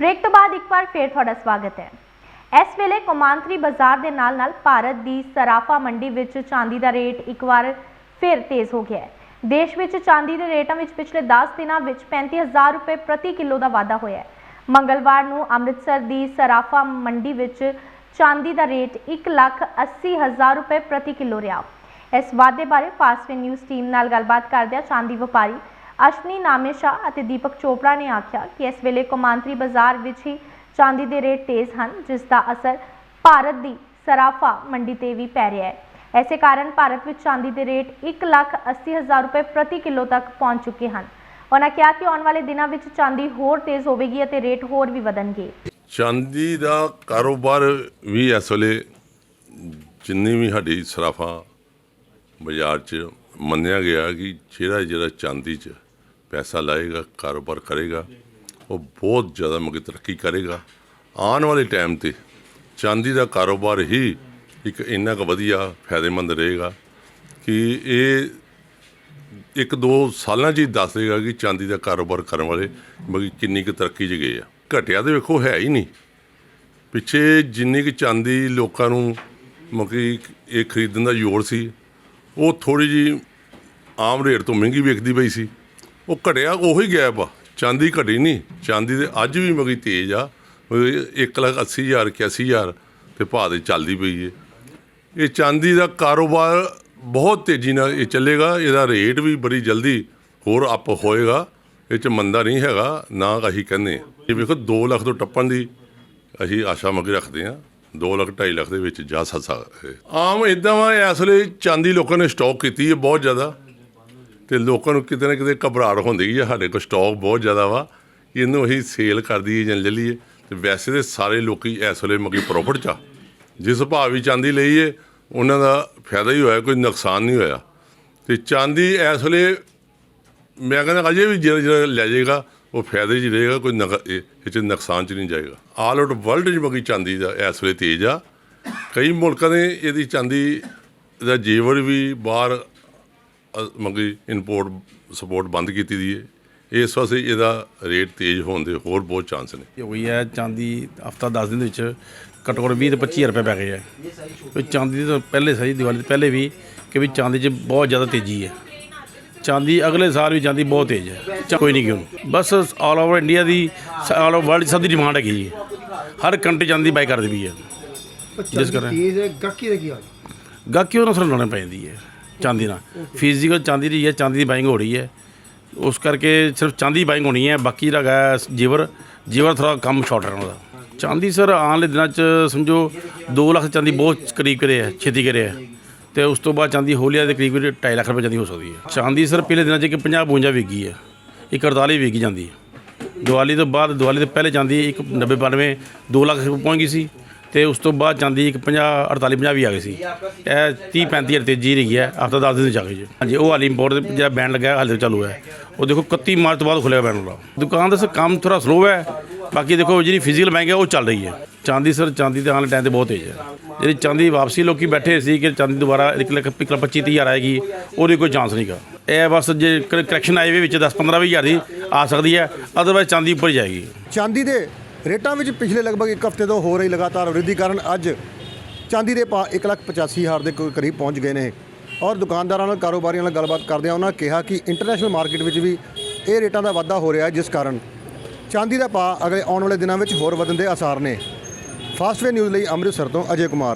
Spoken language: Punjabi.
ਬ੍ਰੇਕ ਤੋਂ ਬਾਅਦ ਇੱਕ ਵਾਰ ਫੇਰ ਤੁਹਾਡਾ ਸਵਾਗਤ ਹੈ। ਇਸ ਵੇਲੇ ਕੌਮਾਂਤਰੀ ਬਾਜ਼ਾਰ ਦੇ ਨਾਲ-ਨਾਲ ਭਾਰਤ ਦੀ ਸਰਾਫਾ ਮੰਡੀ ਵਿੱਚ ਚਾਂਦੀ ਦਾ ਰੇਟ ਇੱਕ ਵਾਰ ਫਿਰ ਤੇਜ਼ ਹੋ ਗਿਆ ਹੈ। ਦੇਸ਼ ਵਿੱਚ ਚਾਂਦੀ ਦੇ ਰੇਟਾਂ ਵਿੱਚ ਪਿਛਲੇ 10 ਦਿਨਾਂ ਵਿੱਚ 35000 ਰੁਪਏ ਪ੍ਰਤੀ ਕਿਲੋ ਦਾ ਵਾਧਾ ਹੋਇਆ ਹੈ। ਮੰਗਲਵਾਰ ਨੂੰ ਅੰਮ੍ਰਿਤਸਰ ਦੀ ਸਰਾਫਾ ਮੰਡੀ ਵਿੱਚ ਚਾਂਦੀ ਦਾ ਰੇਟ 180000 ਰੁਪਏ ਪ੍ਰਤੀ ਕਿਲੋ ਰਿਹਾ। ਇਸ ਵਾਧੇ ਬਾਰੇ ਫਾਸਟਵੇ ਨਿਊਜ਼ ਟੀਮ ਨਾਲ ਗੱਲਬਾਤ ਕਰਦਿਆਂ ਚਾਂਦੀ ਵਪਾਰੀ ਅਸ਼ਵਨੀ ਨਾਮੇਸ਼ਾਹ ਅਤੇ ਦੀਪਕ ਚੋਪੜਾ ਨੇ ਆਖਿਆ ਕਿ ਇਸ ਵੇਲੇ ਕੌਮਾਂਤਰੀ ਬਾਜ਼ਾਰ ਵਿੱਚ ਹੀ ਚਾਂਦੀ ਦੇ ਰੇਟ ਤੇਜ਼ ਹਨ, ਜਿਸ ਦਾ ਅਸਰ ਭਾਰਤ ਦੀ ਸਰਾਫਾ ਮੰਡੀ ਤੇ ਵੀ ਪੈ ਰਿਹਾ ਹੈ। ਐਸੇ ਕਾਰਨ ਭਾਰਤ ਵਿੱਚ ਚਾਂਦੀ ਦੇ ਰੇਟ 180000 ਰੁਪਏ ਪ੍ਰਤੀ ਕਿਲੋ ਤੱਕ ਪਹੁੰਚ ਚੁੱਕੇ ਹਨ। ਉਹਨਾਂ ਕਿਹਾ ਕਿ ਆਉਣ ਵਾਲੇ ਦਿਨਾਂ ਵਿੱਚ ਚਾਂਦੀ ਹੋਰ ਤੇਜ਼ ਹੋਵੇਗੀ ਅਤੇ ਰੇਟ ਹੋਰ ਵੀ ਵਧਣਗੇ। ਚਾਂਦੀ ਦਾ ਕਾਰੋਬਾਰ ਵੀ ਇਸ ਵੇਲੇ ਜਿੰਨੀ ਵੀ ਸਾਡੀ ਸਰਾਫਾ ਬਾਜ਼ਾਰ 'ਚ ਮੰਨਿਆ ਗਿਆ ਕਿ ਜਿਹੜਾ ਜਿਹੜਾ ਚਾਂਦੀ 'ਚ ਪੈਸਾ ਲਾਏਗਾ, ਕਾਰੋਬਾਰ ਕਰੇਗਾ, ਉਹ ਬਹੁਤ ਜ਼ਿਆਦਾ ਮਗੇ ਤਰੱਕੀ ਕਰੇਗਾ। ਆਉਣ ਵਾਲੇ ਟਾਈਮ ਤੇ ਚਾਂਦੀ ਦਾ ਕਾਰੋਬਾਰ ਹੀ ਇੱਕ ਇੰਨਾ ਕੁ ਵਧੀਆ ਫਾਇਦੇਮੰਦ ਰਹੇਗਾ ਕਿ ਇਹ ਇੱਕ ਦੋ ਸਾਲਾਂ 'ਚ ਹੀ ਦੱਸ ਦੇਗਾ ਕਿ ਚਾਂਦੀ ਦਾ ਕਾਰੋਬਾਰ ਕਰਨ ਵਾਲੇ ਮਗੀ ਕਿੰਨੀ ਕੁ ਤਰੱਕੀ 'ਚ ਗਏ ਆ। ਘਟਿਆ ਤੇ ਵੇਖੋ ਹੈ ਹੀ ਨਹੀਂ। ਪਿੱਛੇ ਜਿੰਨੀ ਕੁ ਚਾਂਦੀ ਲੋਕਾਂ ਨੂੰ ਮਗੀ ਇਹ ਖਰੀਦਣ ਦਾ ਜ਼ੋਰ ਸੀ, ਉਹ ਥੋੜੀ ਜੀ ਆਮ ਰੇਟ ਤੋਂ ਮਹਿੰਗੀ ਵੇਖਦੀ ਪਈ ਸੀ। ਉਹ ਘਟਿਆ ਉਹੀ ਗੈਪ ਆ। ਚਾਂਦੀ ਘਟੀ ਨਹੀਂ। ਚਾਂਦੀ ਦੇ ਅੱਜ ਵੀ ਮਗੀ ਤੇਜ਼ ਆ। 1 ਲੱਖ 80 ਹਜ਼ਾਰ 81 ਹਜ਼ਾਰ ਤੇ ਭਾਅ ਦੇ ਚੱਲਦੀ ਪਈ ਏ। ਇਹ ਚਾਂਦੀ ਦਾ ਕਾਰੋਬਾਰ ਬਹੁਤ ਤੇਜ਼ੀ ਨਾਲ ਇਹ ਚੱਲੇਗਾ। ਇਹਦਾ ਰੇਟ ਵੀ ਬੜੀ ਜਲਦੀ ਹੋਰ ਅਪ ਹੋਏਗਾ। ਇਹ ਚ ਮੰਦਾ ਨਹੀਂ ਹੈਗਾ। ਨਾ ਅਸੀਂ ਕਹਿੰਦੇ ਇਹ ਵੇਖੋ 2 ਲੱਖ ਤੋਂ ਟੱਪਣ ਦੀ ਅਸੀਂ ਆਸ਼ਾ ਮਗੇ ਰੱਖਦੇ ਹਾਂ। 2 ਲੱਖ 2.5 ਲੱਖ ਦੇ ਵਿੱਚ ਜਾ ਸਕਦਾ ਆਮ ਇਦਾਂ ਵਾ, ਇਸ ਵੇਲੇ ਚਾਂਦੀ ਲੋਕਾਂ ਨੇ ਸਟਾਕ ਕੀਤੀ ਹੈ ਬਹੁਤ ਜ਼ਿਆਦਾ। ਤੇ ਲੋਕਾਂ ਨੂੰ ਕਿਤੇ ਨਾ ਕਿਤੇ ਘਬਰਾਹਟ ਹੁੰਦੀ ਹੈ, ਸਾਡੇ ਕੋਲ ਸਟਾਕ ਬਹੁਤ ਜ਼ਿਆਦਾ ਵਾ। ਇਹਨੂੰ ਅਸੀਂ ਸੇਲ ਕਰ ਦਈਏ ਜਾਂ ਲੈ ਲਈਏ। ਤੇ ਵੈਸੇ ਤੇ ਸਾਰੇ ਲੋਕੀ ਇਸ ਵੇਲੇ ਮਗੀ ਪ੍ਰੋਫਿਟ ਚ ਆ। ਜਿਸ ਭਾਅ ਵੀ ਚਾਂਦੀ ਲਈਏ ਉਹਨਾਂ ਦਾ ਫਾਇਦਾ ਹੀ ਹੋਇਆ, ਕੋਈ ਨੁਕਸਾਨ ਨਹੀਂ ਹੋਇਆ। ਤੇ ਚਾਂਦੀ ਇਸ ਵੇਲੇ ਮੈਂ ਕਹਿੰਦਾ ਅਜੇ ਵੀ ਜਿਹੜਾ ਜਿਹੜਾ ਲੈ ਜਾਏਗਾ, ਉਹ ਫਾਇਦੇ 'ਚ ਹੀ ਰਹੇਗਾ, ਕੋਈ ਇਹ 'ਚ ਨੁਕਸਾਨ 'ਚ ਨਹੀਂ ਜਾਏਗਾ। ਆਲ ਆਊਟ ਵਰਲਡ 'ਚ ਮਗੀ ਚਾਂਦੀ ਦਾ ਇਸ ਵੇਲੇ ਤੇਜ਼ ਆ। ਕਈ ਮੁਲਕਾਂ ਨੇ ਇਹਦੀ ਚਾਂਦੀ ਦਾ ਜੇਵਰ ਵੀ ਬਾਹਰ ਮਗੀ ਇੰਪੋਰਟ ਸਪੋਰਟ ਬੰਦ ਕੀਤੀ ਦੀ ਹੈ ਇਸ ਵਾਸਤੇ ਇਹਦਾ ਰੇਟ ਤੇਜ਼ ਹੋਣ ਦੇ ਹੋਰ ਬਹੁਤ ਚਾਂਸ ਨੇ। ਇਹ ਹੋਈ ਹੈ ਚਾਂਦੀ ਹਫਤਾ 10 ਦਿਨ ਦੇ ਵਿੱਚ ਘੱਟੋ ਘੱਟ 20 ਤੋਂ 25 ਰੁਪਏ ਪੈ ਗਏ ਹੈ ਵੀ ਚਾਂਦੀ ਤੋਂ ਪਹਿਲੇ ਸਹੀ ਦੀਵਾਲੀ ਤੋਂ ਪਹਿਲੇ ਵੀ ਕਿ ਵੀ ਚਾਂਦੀ 'ਚ ਬਹੁਤ ਜ਼ਿਆਦਾ ਤੇਜ਼ੀ ਹੈ। ਚਾਂਦੀ ਅਗਲੇ ਸਾਲ ਵੀ ਚਾਂਦੀ ਬਹੁਤ ਤੇਜ਼ ਹੈ। ਕੋਈ ਨਹੀਂ ਕਿਉਂ। ਬਸ ਆਲ ਓਵਰ ਇੰਡੀਆ ਦੀ ਆਲ ਓਵਰ ਵਰਲਡ ਸਭ ਦੀ ਡਿਮਾਂਡ ਹੈਗੀ ਜੀ। ਹਰ ਕੰਟਰੀ ਚਾਂਦੀ ਬਾਈ ਕਰਦੀ ਵੀ ਹੈ। ਜਿਸ ਕਾਰਨ ਤੇਜ਼ ਹੈ ਗਾਕੀ ਦਾ ਕੀ ਹਾਲ? ਗਾਹਕੀ ਉਹਨਾਂ ਨੂੰ ਲਾਉਣੀ ਪੈਂਦੀ ਹੈ। ਚਾਂਦੀ ਨਾਲ। ਫਿਜ਼ੀਕਲ ਚਾਂਦੀ ਦੀ ਹੈ ਚਾਂਦੀ ਦੀ ਬਾਈਂਗ ਹੋ ਰਹੀ ਹੈ। ਉਸ ਕਰਕੇ ਸਿਰਫ ਚਾਂਦੀ ਬਾਈਂਗ ਹੋਣੀ ਹੈ, ਬਾਕੀ ਜਿਹੜਾ ਹੈਗਾ ਜੀਵਰ, ਜੇਵਰ ਥੋੜਾ ਕੰਮ ਸ਼ਾਰਟ ਰਹਿਣਾ ਉਹਦਾ ਚਾਂਦੀ ਸਰ ਆਉਣ ਵਾਲੇ ਦਿਨਾਂ ਚ ਸਮਝੋ 2 ਲੱਖ ਚਾਂਦੀ ਬਹੁਤ ਕਰੀਬ ਕਰੇ ਹੈ, ਛੇਤੀ ਕਰੇ ਹੈ। ਤੇ ਉਸ ਤੋਂ ਬਾਅਦ ਚਾਂਦੀ ਹੋਲੀਆ ਦੇ ਕਰੀਬ 2.5 ਲੱਖ ਰੁਪਏ ਚਾਂਦੀ ਹੋ ਸਕਦੀ ਹੈ। ਚਾਂਦੀ ਸਰ ਪਹਿਲੇ ਦਿਨਾਂ ਚ ਕਿ 50 52 ਵਿਕੀ ਹੈ, ਇੱਕ 48 ਵਿਕੀ ਜਾਂਦੀ ਹੈ। ਦੀਵਾਲੀ ਤੋਂ ਬਾਅਦ, ਦੀਵਾਲੀ ਤੋਂ ਪਹਿਲੇ ਚਾਂਦੀ ਇੱਕ 90 92 2 ਲੱਖ ਪਹੁੰਚ ਗਈ ਸੀ। ਤੇ ਉਸ ਤੋਂ ਬਾਅਦ ਚਾਂਦੀ ਇੱਕ 50 48 50 ਵੀ ਆ ਗਈ ਸੀ। ਇਹ 30 35 ਹਜ਼ਾਰ ਤੇਜ਼ੀ ਰਹੀ ਹੈ ਹਫਤਾ 10 ਦਿਨ ਚ ਆ ਗਈ ਜੀ। ਹਾਂਜੀ, ਉਹ ਹਾਲੀ ਇੰਪੋਰਟ ਜਿਹੜਾ ਬੈਂਡ ਲੱਗਾ ਹਾਲੇ ਚਾਲੂ ਹੈ। ਉਹ ਦੇਖੋ 31 ਮਾਰਚ ਤੋਂ ਬਾਅਦ ਖੁੱਲੇਗਾ ਬੈਂਡ ਵਾਲਾ ਦੁਕਾਨ ਦਾ ਸਰ ਕੰਮ ਥੋੜਾ ਸਲੋ ਹੈ, ਬਾਕੀ ਦੇਖੋ ਜਿਹੜੀ ਫਿਜ਼ੀਕਲ ਬੈਂਕ ਹੈ ਉਹ ਚੱਲ ਰਹੀ ਹੈ। ਚਾਂਦੀ ਸਰ ਚਾਂਦੀ ਦੇ ਹਾਲ ਟਾਈਮ ਤੇ ਬਹੁਤ ਤੇਜ਼ ਹੈ। ਜਿਹੜੀ ਚਾਂਦੀ ਵਾਪਸੀ ਲੋਕੀ ਬੈਠੇ ਸੀ ਕਿ ਚਾਂਦੀ ਦੁਬਾਰਾ ਇੱਕ ਲੱਖ ਇੱਕ ਲੱਖ 25 ਤੀਹ ਹਜ਼ਾਰ ਆਏਗੀ, ਉਹਦੀ ਕੋਈ ਚਾਂਸ ਨਹੀਂਗਾ ਇਹ ਬਸ ਜੇ ਕਰੈਕਸ਼ਨ ਆਏ ਵੀ ਵਿੱਚ 10 15 ਵੀਹ ਹਜ਼ਾਰ ਦੀ ਆ ਸਕਦੀ ਹੈ ਅਦਰਵਾਈਜ਼ ਚਾਂਦੀ ਉੱਪਰ ਹੀ ਜਾਏਗੀ। ਚਾਂਦੀ ਦੇ ਰੇਟਾਂ ਵਿੱਚ ਪਿਛਲੇ ਲਗਭਗ ਇੱਕ ਹਫ਼ਤੇ ਤੋਂ ਹੋ ਰਹੀ ਲਗਾਤਾਰ ਵ੍ਰਿੱਧੀ ਕਾਰਨ ਅੱਜ ਚਾਂਦੀ ਦੇ ਭਾਅ 185000 ਦੇ ਕਰੀਬ ਪਹੁੰਚ ਗਏ ਨੇ। ਔਰ ਦੁਕਾਨਦਾਰਾਂ ਨਾਲ ਕਾਰੋਬਾਰੀਆਂ ਨਾਲ ਗੱਲਬਾਤ ਕਰਦਿਆਂ ਉਹਨਾਂ ਕਿਹਾ ਕਿ ਇੰਟਰਨੈਸ਼ਨਲ ਮਾਰਕੀਟ ਵਿੱਚ ਵੀ ਇਹ ਰੇਟਾਂ ਦਾ ਵਾਧਾ ਹੋ ਰਿਹਾ ਹੈ, ਜਿਸ ਕਾਰਨ ਚਾਂਦੀ ਦਾ ਭਾਅ ਅਗਲੇ ਆਉਣ ਵਾਲੇ ਦਿਨਾਂ ਵਿੱਚ ਹੋਰ ਵਧਣ ਦੇ ਆਸਾਰ ਨੇ। ਫਾਸਟਵੇ ਨਿਊਜ਼ ਲਈ ਅੰਮ੍ਰਿਤਸਰ ਤੋਂ ਅਜੇ ਕੁਮਾਰ।